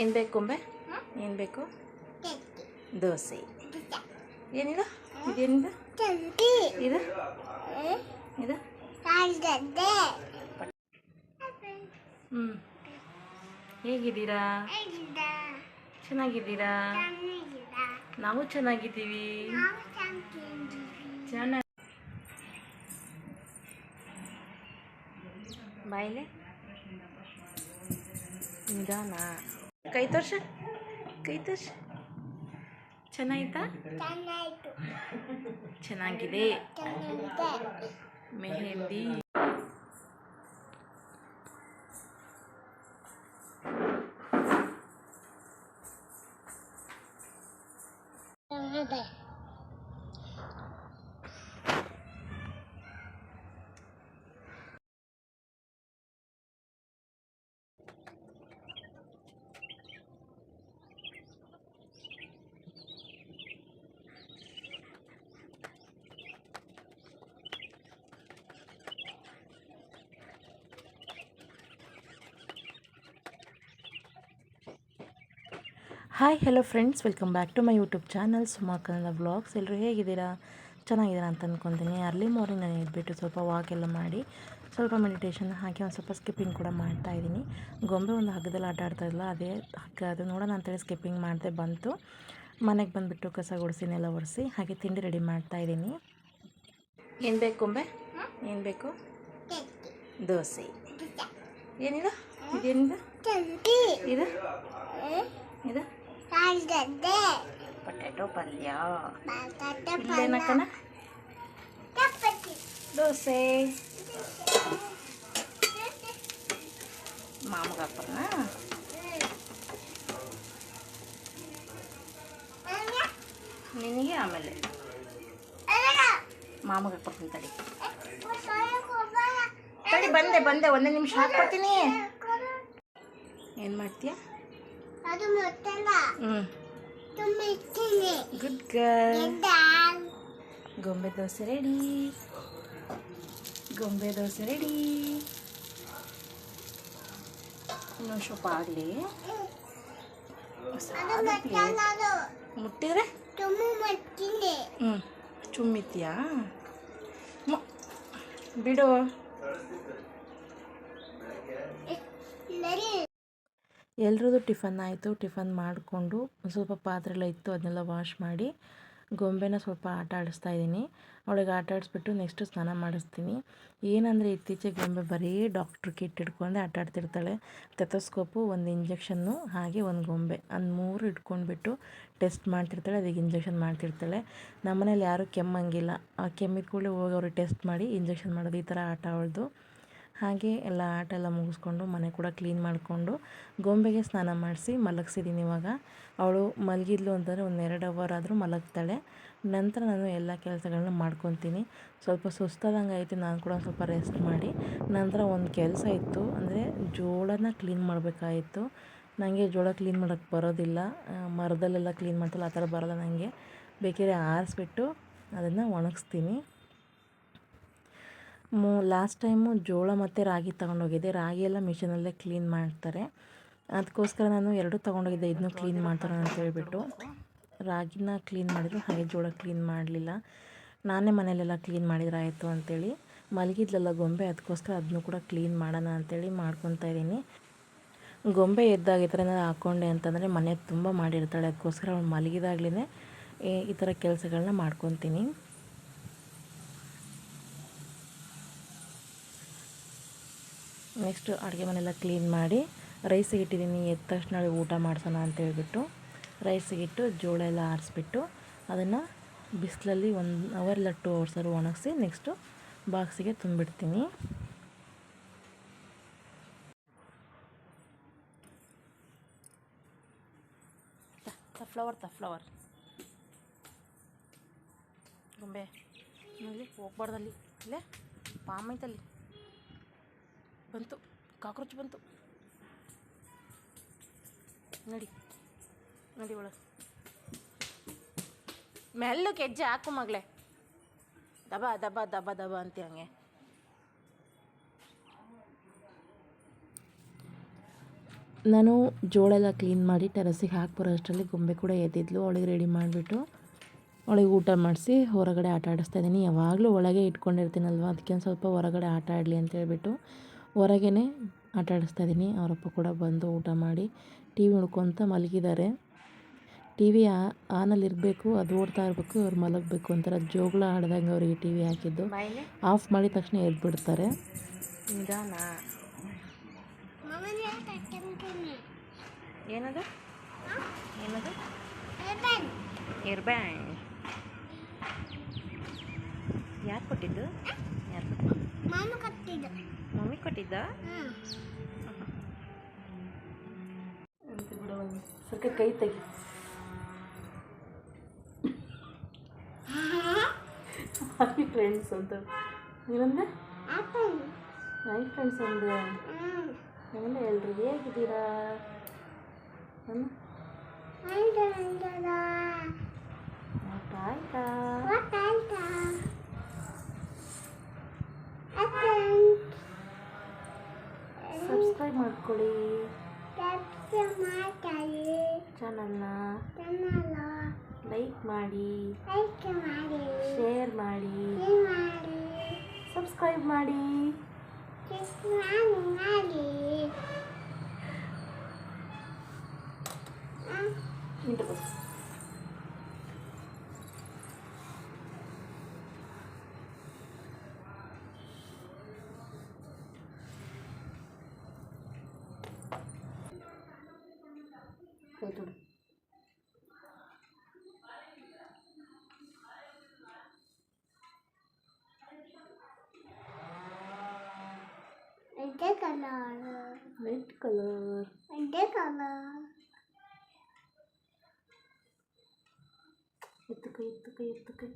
ಏನು ಬೇಕು ಗೊಂಬೆ ಏನು ಬೇಕು? ದೋಸೆ. ಏನಿದು? ಇದೇನಿದು? ಇದು? ಇದು? ಹ್ಞೂ ಹೇಗಿದ್ದೀರಾ? ಚೆನ್ನಾಗಿದ್ದೀರಾ? ನಾವು ಚೆನ್ನಾಗಿದ್ದೀವಿ. ಚೆನ್ನಾಗಿ. ಬಾಯಿಲೆ? ನಿಧಾನ. ಕೈ ತೋರ್ಸ ಕೈ ತೋರ್ಸ ಚೆನ್ನಾಯ್ತಾ ಚೆನ್ನಾಗಿದೆ. Mehndi. Hi hello friends welcome back to my YouTube channel ಸುಮಾರು ಕನ್ನಡ ವ್ಲಾಗ್ಸ್ ಎಲ್ಲರೂ ಹೇಗಿದ್ದೀರಾ? ಚೆನ್ನಾಗಿದ್ದೀರಾ ಅಂತ ಅಂದ್ಕೊತೀನಿ ಅರ್ಲಿ ಮಾರ್ನಿಂಗ್ ನಾನು ಎದ್ಬಿಟ್ಟು ಸ್ವಲ್ಪ ವಾಕ್ ಎಲ್ಲ ಮಾಡಿ ಸ್ವಲ್ಪ ಮೆಡಿಟೇಷನ್ ಹಾಕಿ ಒಂದು ಸ್ವಲ್ಪ ಸ್ಕಿಪ್ಪಿಂಗ್ ಕೂಡ ಮಾಡ್ತಾ ಇದ್ದೀನಿ. ಗೊಂಬೆ ಒಂದು ಹಗ್ಗದಲ್ಲಿ ಆಟ ಆಡ್ತಾ ಇದ್ಲ ಅದೇ ಹಗ್ಗ. ಅದು ನೋಡೋಣ ಅಂತೇಳಿ ಸ್ಕಿಪ್ಪಿಂಗ್ ಮಾಡಿದೆ ಬಂತು. ಮನೆಗೆ ಬಂದುಬಿಟ್ಟು ಕಸ ಗುಡಿಸಿನೆಲ್ಲ ಒರೆಸಿ ಹಾಗೆ ತಿಂಡಿ ರೆಡಿ ಮಾಡ್ತಾ ಇದ್ದೀನಿ. ಏನು ಬೇಕು ಗೊಂಬೆ? ಏನು ಬೇಕು? ದೋಸೆ. ಏನಿದು? ಇದೇನಿದು? ಇದು? ಇದು? ಪೊಟ್ಯಾಟೊ ಪಲ್ಯ. ಇಲ್ಲೇನಕ್ಕನ ದೋಸೆ. ಮಾಮಗಪ್ಪನ? ನಿನಗೆ ಆಮೇಲೆ. ಮಾಮಗ ಕೊಡ್ತೀನಿ ತಡಿ. ತಡಿ ಬಂದೆ ಬಂದೆ ಒಂದೇ ನಿಮಿಷ ಹಾಕ್ಕೊಡ್ತೀನಿ. ಏನು ಮಾಡ್ತೀಯ? ಗುಡ್ ಗರ್ಲ್ ಗೊಂಬೆ ದೋಸೆ ರೆಡಿ ಗೊಂಬೆ ದೋಸೆ ರೆಡಿ ಇನ್ನೊಂದು ಸ್ವಲ್ಪ ಆಗಲಿ ಅದು ಮೊತ್ತಲ್ಲ ಅದು ಮುಟ್ಟಿದ್ರೆ ತುಂಬ ಮಟ್ಟಿನಿ ಹ್ಞೂ ಚುಮ್ಮಿತ್ತೀಯಾ ಮ- ಬಿಡು ನರಿ ಎಲ್ರದ್ದು ಟಿಫನ್ ಆಯಿತು, ಟಿಫನ್ ಮಾಡಿಕೊಂಡು ಒಂದು ಸ್ವಲ್ಪ ಪಾತ್ರೆ ಎಲ್ಲ ಇತ್ತು, ಅದನ್ನೆಲ್ಲ ವಾಶ್ ಮಾಡಿ ಗೊಂಬೆನ ಸ್ವಲ್ಪ ಆಟ ಆಡಿಸ್ತಾ ಇದ್ದೀನಿ. ಅವಳಿಗೆ ಆಟ ಆಡಿಸ್ಬಿಟ್ಟು ನೆಕ್ಸ್ಟು ಸ್ನಾನ ಮಾಡಿಸ್ತೀನಿ. ಏನಂದರೆ ಇತ್ತೀಚೆಗೆ ಗೊಂಬೆ ಬರೀ ಡಾಕ್ಟ್ರ್ ಕಿಟ್ ಹಿಡ್ಕೊಂಡೆ ಆಟ ಆಡ್ತಿರ್ತಾಳೆ. ಒಂದು ಇಂಜೆಕ್ಷನ್ನು, ಹಾಗೆ ಒಂದು ಗೊಂಬೆ. ಅಂದ್ ಮೂರು ಇಟ್ಕೊಂಡ್ಬಿಟ್ಟು ಟೆಸ್ಟ್ ಮಾಡ್ತಿರ್ತಾಳೆ ಅದಕ್ಕೆ ಇಂಜೆಕ್ಷನ್ ಮಾಡ್ತಿರ್ತಾಳೆ. ನಮ್ಮನೇಲಿ ಯಾರೂ ಕೆಮ್ಮಂಗಿಲ್ಲ. ಆ ಕೆಮ್ಮಿದ ಕೂಡಲೇ ಹೋಗಿ ಅವ್ರಿಗೆ ಟೆಸ್ಟ್ ಮಾಡಿ ಇಂಜೆಕ್ಷನ್ ಮಾಡೋದು ಈ ಥರ ಆಟ ಅವಳದು. ಹಾಗೆ ಎಲ್ಲ ಆಟ ಎಲ್ಲ ಮುಗಿಸ್ಕೊಂಡು ಮನೆ ಕೂಡ ಕ್ಲೀನ್ ಮಾಡಿಕೊಂಡು ಗೊಂಬೆಗೆ ಸ್ನಾನ ಮಾಡಿಸಿ ಮಲಗಿಸಿದ್ದೀನಿ ಇವಾಗ. ಅವಳು ಮಲಗಿದ್ಲು ಅಂತಂದರೆ ಒಂದು ಎರಡು ಅವರ್ ಆದರೂ ಮಲಗ್ತಾಳೆ. ನಂತರ ನಾನು ಎಲ್ಲ ಕೆಲಸಗಳನ್ನ ಮಾಡ್ಕೊತೀನಿ. ಸ್ವಲ್ಪ ಸುಸ್ತಾದಂಗೆ ಆಯಿತು, ನಾನು ಕೂಡ ಸ್ವಲ್ಪ ರೆಸ್ಟ್ ಮಾಡಿ. ನಂತರ ಒಂದು ಕೆಲಸ ಇತ್ತು ಅಂದರೆ ಜೋಳನ ಕ್ಲೀನ್ ಮಾಡಬೇಕಾಗಿತ್ತು ನನಗೆ ಜೋಳ ಕ್ಲೀನ್ ಮಾಡೋಕ್ಕೆ ಬರೋದಿಲ್ಲ. ಮರದಲ್ಲೆಲ್ಲ ಕ್ಲೀನ್ ಮಾಡ್ತಲ್ಲ ಆ ಥರ ಬರೋಲ್ಲ ನನಗೆ ಬೇಕಿದ್ರೆ ಆರಿಸ್ಬಿಟ್ಟು ಅದನ್ನು ಒಣಗಿಸ್ತೀನಿ. ಮೂ ಲಾಸ್ಟ್ ಟೈಮು ಜೋಳ ಮತ್ತು ರಾಗಿ ತೊಗೊಂಡೋಗಿದ್ದೆ. ರಾಗಿ ಎಲ್ಲ ಮಿಷಿನಲ್ಲೇ ಕ್ಲೀನ್ ಮಾಡ್ತಾರೆ. ಅದಕ್ಕೋಸ್ಕರ ನಾನು ಎರಡು ತೊಗೊಂಡೋಗಿದ್ದೆ. ಇದನ್ನು ಕ್ಲೀನ್ ಮಾಡ್ತಾರೆ ಅಂತ ಹೇಳಿಬಿಟ್ಟು. ರಾಗಿನ ಕ್ಲೀನ್ ಮಾಡಿದ್ರು. ಹಾಗೆ ಜೋಳ ಕ್ಲೀನ್ ಮಾಡಲಿಲ್ಲ. ನಾನೇ ಮನೇಲೆಲ್ಲ ಕ್ಲೀನ್ ಮಾಡಿದ್ರೆ ಆಯಿತು ಅಂತೇಳಿ. ಮಲಗಿದ್ಲಲ್ಲ ಗೊಂಬೆ ಅದಕ್ಕೋಸ್ಕರ ಅದನ್ನು ಕೂಡ ಕ್ಲೀನ್ ಮಾಡೋಣ ಅಂತೇಳಿ ಮಾಡ್ಕೊತಾ ಇದ್ದೀನಿ. ಗೊಂಬೆ ಎದ್ದಾಗ ಈ ಥರ ಏನಾದ್ರು ಹಾಕ್ಕೊಂಡೆ ಅಂತಂದರೆ ಮನೆ ತುಂಬ ಮಾಡಿರ್ತಾಳೆ. ಅದಕ್ಕೋಸ್ಕರ ಅವ್ಳು ಮಲಗಿದಾಗ್ಲೇ ಈ ಥರ ಕೆಲಸಗಳನ್ನ ಮಾಡ್ಕೊತೀನಿ. ನೆಕ್ಸ್ಟು ಅಡುಗೆ ಮನೆಲ್ಲ ಕ್ಲೀನ್ ಮಾಡಿ ರೈಸಿಗೆ ಇಟ್ಟಿದ್ದೀನಿ ಎದ್ದ ತಕ್ಷಣ ಊಟ ಮಾಡ್ಸೋಣ ಅಂತ ಹೇಳ್ಬಿಟ್ಟು ರೈಸಿಗೆ ಇಟ್ಟು ಜೋಳ ಎಲ್ಲ ಆರಿಸ್ಬಿಟ್ಟು ಅದನ್ನು ಬಿಸಿಲಲ್ಲಿ ಒಂದು ಅವರ್ ಇಲ್ಲ ಟೂ ಅವರ್ಸರು ಒಣಗಿಸಿ ನೆಕ್ಸ್ಟು ಬಾಕ್ಸಿಗೆ ತುಂಬಿಡ್ತೀನಿ. ಫ್ಲವರ್ ತ ಫ್ಲವರ್ ಗೊಂಬೆ. ಹೋಗ್ಬಾರ್ದಲ್ಲಿ. ಇಲ್ಲೇ, ಪಾಮ್ ಐತಲ್ಲಿ. ಬಂತು. ಕಾಕ್ರೋಚ್ ಬಂತು. ನಡಿ. ನಡಿ ಒಳಗೆ. ಮೆಲ್ಲಕ್ಕೆ ಹೆಜ್ಜೆ ಹಾಕು ಮಗಳೇ. ದಬ ದಬ ದಬ ದಬ ಅಂತ ಹಂಗೆ. ನಾನು ಜೋಳೆಲ್ಲ ಕ್ಲೀನ್ ಮಾಡಿ ಟೆರಸಿಗೆ ಹಾಕಿ ಬರೋ ಅಷ್ಟರಲ್ಲಿ ಗೊಂಬೆ ಕೂಡ ಎದ್ದಿದ್ಲು. ಅವಳಿಗೆ ರೆಡಿ ಮಾಡಿಬಿಟ್ಟು ಅವಳಿಗೆ ಊಟ ಮಾಡಿಸಿ ಹೊರಗಡೆ ಆಟ ಆಡಿಸ್ತಾ ಇದ್ದೀನಿ. ಯಾವಾಗಲೂ ಒಳಗೆ ಇಟ್ಕೊಂಡಿರ್ತೀನಲ್ವ? ಅದಕ್ಕೆ ಒಂದು ಸ್ವಲ್ಪ ಹೊರಗಡೆ ಆಟ ಆಡಲಿ ಅಂತ ಹೇಳ್ಬಿಟ್ಟು ಹೊರಗೇ ಆಟ ಆಡಿಸ್ತಾ ಇದ್ದೀನಿ ಅವರಪ್ಪ ಕೂಡ ಬಂದು ಊಟ ಮಾಡಿ ಟಿ ವಿ ನೋಡ್ಕೊತ ಮಲಗಿದ್ದಾರೆ. ಟಿ ವಿ ಆನಲ್ಲಿ ಇರಬೇಕು ಅದು ಓಡ್ತಾ ಇರಬೇಕು ಅವ್ರು ಮಲಗಬೇಕು ಅಂತಾರೆ ಜೋಗಳ ಆಡ್ದಂಗೆ ಅವರಿಗೆ ಟಿ ವಿ ಹಾಕಿದ್ದು. ಆಫ್ ಮಾಡಿದ ತಕ್ಷಣ ಎದ್ದು ಬಿಡ್ತಾರೆ ಏನದು? ಏನದು? ಇರ್ಬ್ಯಾಂಡ್ ಯಾರು ಕೊಟ್ಟಿದ್ದು? ಯಾರು ಕೊಟ್ಟಿದ್ದು. ಮಮ್ಮಿ ಕೊಟ್ಟಿದ್ದ? ಹ್ಮ್ ಸ್ವಲ್ಪ ಕೈ ತೆಗಿ. ಹಾಯ್ ಫ್ರೆಂಡ್ಸ್ ಅಂತ. ನೀವಂದ್ರೆ ಹಾಯ್ ಫ್ರೆಂಡ್ಸ್ ಒಂದು ಹ್ಮ್? ಆಮೇಲೆ ಎಲ್ರು ಹೇಗಿದ್ದೀರಾ ಆಯ್ತಾ? ಮಾಡ್ಕೊಳ್ಳಿ. ಚಾನಲ್ನ ಲೈಕ್ ಮಾಡಿ ಲೈಕ್ ಮಾಡಿ ಶೇರ್ ಮಾಡಿ ಶೇರ್ ಮಾಡಿ. ಸಬ್ಸ್ಕ್ರೈಬ್ ಮಾಡಿ ಸಬ್ಸ್ಕ್ರೈಬ್ ಮಾಡಿ ಹ್ಮ್ ಇಂಟು ಬಸ್ ಕೈ ತೊಡು ಇದೇ ಕಲರ್ ರೆಡ್ ಕಲರ್ ಇದೇ ಕಲರ್ ಎತ್ತು ಕೈ ಎತ್ತು ಕೈ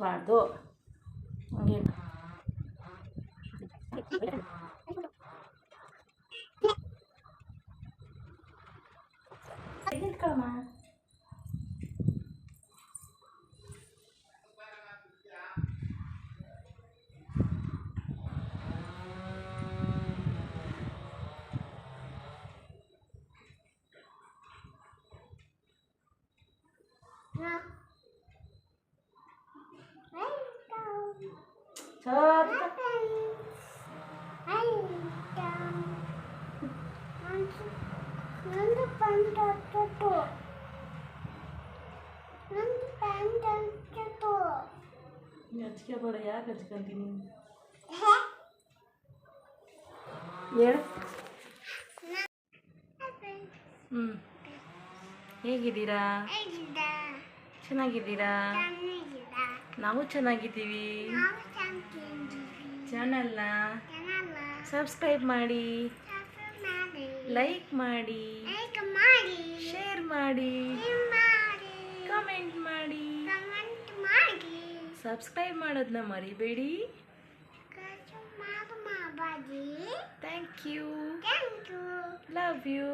ಹಚ್ಚಬಾರ್ದು ಹಂಗೆ ಇಟ್ಕೊಳಮ್ಮ ಹಚ್ಕೋಬೇಡ ಯಾಕೆ ಹಚ್ಕೊಂತೀನಿ ಹೇಳು ಹ್ಞೂ ಹೇಗಿದ್ದೀರಾ? ಹೇಗಿದ್ದ ಚೆನ್ನಾಗಿದ್ದೀರಾ? ನಾವು ಚೆನ್ನಾಗಿದ್ದೀವಿ. ಚಾನಲ್ನ ಸಬ್ಸ್ಕ್ರೈಬ್ ಮಾಡಿ ಲೈಕ್ ಮಾಡಿ ಶೇರ್ ಮಾಡಿ ಕಮೆಂಟ್ ಮಾಡಿ. ಸಬ್ಸ್ಕ್ರೈಬ್ ಮಾಡೋದನ್ನ ಮರಿಬೇಡಿ. Thank you love you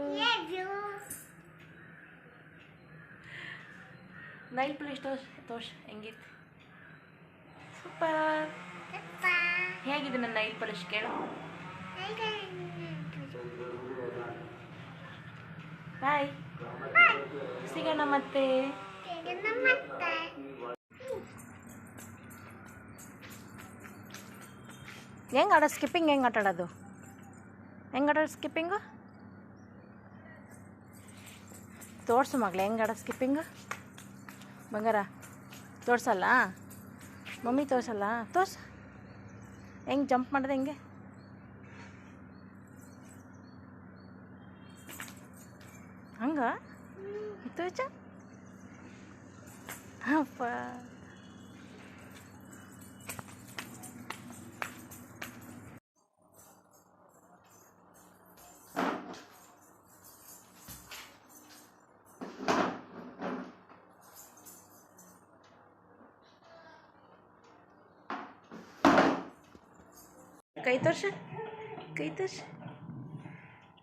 nail place ತೋಷ್ ತೋಷ್ ಹೆಂಗಿತ್ತು ಸೂಪರ್ ಹೇಗಿದೆ ನನ್ನ ನೈಲ್ ಪಾಲಿಶ್ ಕೇಳು. ಬಾಯ್ ಸಿಗೋಣ ಮತ್ತೆ. ಹೆಂಗೆ ಆಡೋ ಸ್ಕಿಪ್ಪಿಂಗ್ ಹೆಂಗೆ ಆಟ ಆಡೋದು? ಹೆಂಗೆ ಆಡೋದು ಸ್ಕಿಪ್ಪಿಂಗು ತೋರ್ಸು ಮಗಳೇ, ಹೆಂಗೆ ಆಡೋ ಸ್ಕಿಪ್ಪಿಂಗು ಬಂಗಾರ, ತೋರ್ಸಲ್ಲ? ಮಮ್ಮಿ ತೋರ್ಸಲ್ಲ? ತೋರ್ಸ. ಹೆಂಗೆ ಜಂಪ್ ಮಾಡಿದೆ ಹೆಂಗೆ? ಹಂಗ? ತೋರ್ಚ ಅಪ್ಪ. ಕೈ ತೋರ್ಸ ಕೈ ತೋರ್ಸ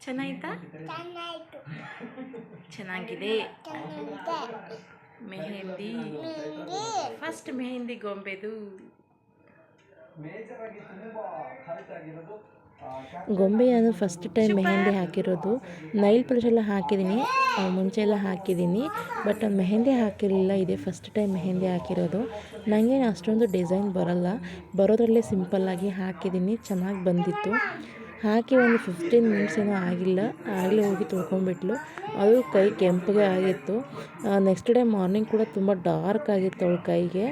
ಚೆನ್ನಾಯ್ತಾ. ಚೆನ್ನಾಯ್ತು ಚೆನ್ನಾಗಿದೆ. ಮೆಹಂದಿ. ಫಸ್ಟ್ ಮೆಹಂದಿ ಗೊಂಬೆದು. ಗೊಂಬೆ ನಾನು ಫಸ್ಟ್ ಟೈಮ್ ಮೆಹೆಂದಿ ಹಾಕಿರೋದು. ನೈಲ್ ಪಾಲಿಶ್ ಎಲ್ಲ ಹಾಕಿದ್ದೀನಿ. ಮುಂಚೆ ಎಲ್ಲ ಹಾಕಿದ್ದೀನಿ. ಬಟ್ ಮೆಹೆಂದಿ ಹಾಕಿರಲಿಲ್ಲ. ಇದೇ ಫಸ್ಟ್ ಟೈಮ್ ಮೆಹೆಂದಿ ಹಾಕಿರೋದು. ನನಗೆ ಅಷ್ಟೊಂದು ಡಿಸೈನ್ ಬರಲ್ಲ. ಬರೋದ್ರಲ್ಲೇ ಸಿಂಪಲ್ಲಾಗಿ ಹಾಕಿದ್ದೀನಿ. ಚೆನ್ನಾಗಿ ಬಂದಿತ್ತು. ಹಾಕಿ ಒಂದು ಫಿಫ್ಟೀನ್ ಮಿನಿಟ್ಸ್ ಏನೋ ಆಗಿಲ್ಲ. ಆಗಲೇ ಹೋಗಿ ತೊಳ್ಕೊಂಡ್ಬಿಟ್ಲು. ಅದು ಕೈ ಕೆಂಪಗೆ ಆಗಿತ್ತು. ನೆಕ್ಸ್ಟ್ ಡೇ ಮಾರ್ನಿಂಗ್ ಕೂಡ ತುಂಬ ಡಾರ್ಕ್ ಆಗಿತ್ತು ಅವಳ ಕೈಗೆ.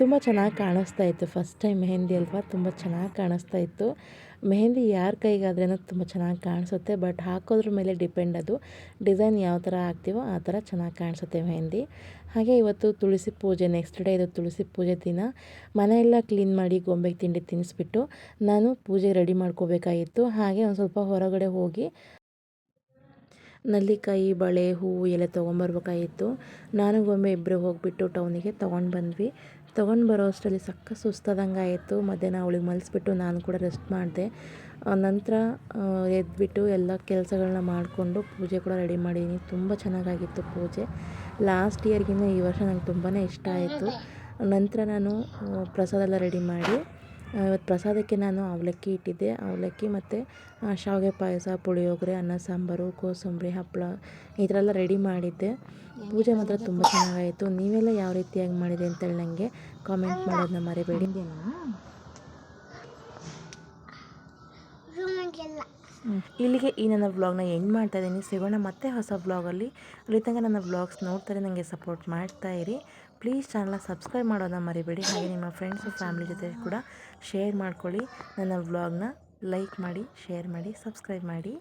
ತುಂಬ ಚೆನ್ನಾಗಿ ಕಾಣಿಸ್ತಾ ಇತ್ತು. ಫಸ್ಟ್ ಟೈಮ್ ಮೆಹೆಂದಿ ಅಲ್ವಾ? ತುಂಬ ಚೆನ್ನಾಗಿ ಕಾಣಿಸ್ತಾ ಇತ್ತು. ಮೆಹಂದಿ ಯಾರ ಕೈಗಾದ್ರೇನೋ ತುಂಬ ಚೆನ್ನಾಗಿ ಕಾಣಿಸುತ್ತೆ, ಬಟ್ ಹಾಕೋದ್ರ ಮೇಲೆ ಡಿಪೆಂಡ್ ಅದು. ಡಿಸೈನ್ ಯಾವ ಥರ ಹಾಕ್ತೀವೋ ಆ ಥರ ಚೆನ್ನಾಗಿ ಕಾಣಿಸುತ್ತೆ ಮೆಹಂದಿ. ಹಾಗೆ ಇವತ್ತು ತುಳಸಿ ಪೂಜೆ ನೆಕ್ಸ್ಟ್ ಡೇ ಇದು ತುಳಸಿ ಪೂಜೆ ದಿನ. ಮನೆಯೆಲ್ಲ ಕ್ಲೀನ್ ಮಾಡಿ ಗೊಂಬೆಗೆ ತಿಂಡಿ ತಿನ್ನಿಸ್ಬಿಟ್ಟು ನಾನು ಪೂಜೆ ರೆಡಿ ಮಾಡ್ಕೋಬೇಕಾಗಿತ್ತು. ಹಾಗೆ ಒಂದು ಸ್ವಲ್ಪ ಹೊರಗಡೆ ಹೋಗಿ ನಲ್ಲಿಕಾಯಿ, ಬಳೆ, ಹೂವು ಎಲ್ಲ ತೊಗೊಂಬರ್ಬೇಕಾಗಿತ್ತು. ನಾನು ಗೊಂಬೆ ಇಬ್ಬರು ಹೋಗಿಬಿಟ್ಟು ಟೌನಿಗೆ ತೊಗೊಂಡು ಬಂದ್ವಿ. ತೊಗೊಂಡು ಬರೋ ಅಷ್ಟರಲ್ಲಿ ಸಕ್ಕ ಸುಸ್ತಾದಂಗೆ ಆಯಿತು. ಮಧ್ಯಾಹ್ನ ಅವಳಿಗೆ ಮಲಿಸ್ಬಿಟ್ಟು ನಾನು ಕೂಡ ರೆಸ್ಟ್ ಮಾಡಿದೆ. ನಂತರ ಎದ್ಬಿಟ್ಟು ಎಲ್ಲ ಕೆಲಸಗಳನ್ನ ಮಾಡಿಕೊಂಡು ಪೂಜೆ ಕೂಡ ರೆಡಿ ಮಾಡಿದ್ದೀನಿ ತುಂಬ ಚೆನ್ನಾಗಾಗಿತ್ತು ಪೂಜೆ. ಲಾಸ್ಟ್ ಇಯರ್ಗಿಂತ ಈ ವರ್ಷ ನಂಗೆ ತುಂಬಾ ಇಷ್ಟ ಆಯಿತು. ನಂತರ ನಾನು ಪ್ರಸಾದ ಎಲ್ಲ ರೆಡಿ ಮಾಡಿ ಇವತ್ತು ಪ್ರಸಾದಕ್ಕೆ ನಾನು ಅವಲಕ್ಕಿ ಇಟ್ಟಿದ್ದೆ. ಅವಲಕ್ಕಿ ಮತ್ತು ಶಾವಿಗೆ ಪಾಯಸ ಪುಳಿಯೋಗರೆ ಅನ್ನ ಸಾಂಬಾರು ಕೋಸಂಬರಿ ಹಪ್ಪಳ ಈ ಥರ ಎಲ್ಲ ರೆಡಿ ಮಾಡಿದ್ದೆ. ಪೂಜೆ ಮಾತ್ರ ತುಂಬ ಚೆನ್ನಾಗಾಯಿತು. ನೀವೆಲ್ಲ ಯಾವ ರೀತಿಯಾಗಿ ಮಾಡಿದೆ ಅಂತೇಳಿ ನನಗೆ ಕಾಮೆಂಟ್ ಮಾಡೋದನ್ನ ಮರಿಬೇಡಿ. ಇಲ್ಲಿಗೆ ಈ ನನ್ನ ವ್ಲಾಗ್ನ ಎಂಡ್ ಮಾಡ್ತಾ ಇದ್ದೀನಿ. ಸಿಗೋಣ ಮತ್ತೆ ಹೊಸ ವ್ಲಾಗಲ್ಲಿ ಅಲ್ಲಿ. ತನಕ ನನ್ನ ವ್ಲಾಗ್ಸ್ ನೋಡ್ತಾರೆ ನನಗೆ ಸಪೋರ್ಟ್ ಮಾಡ್ತಾ ಇರಿ. ಪ್ಲೀಸ್ ಚಾನಲ್ನ ಸಬ್ಸ್ಕ್ರೈಬ್ ಮಾಡೋದನ್ನ ಮರಿಬೇಡಿ. ಹಾಗೆ ನಿಮ್ಮ ಫ್ರೆಂಡ್ಸು ಫ್ಯಾಮಿಲಿ ಜೊತೆ ಕೂಡ ಶೇರ್ ಮಾಡ್ಕೊಳ್ಳಿ. ನನ್ನ ವ್ಲಾಗ್ನ ಲೈಕ್ ಮಾಡಿ ಶೇರ್ ಮಾಡಿ ಸಬ್ಸ್ಕ್ರೈಬ್ ಮಾಡಿ.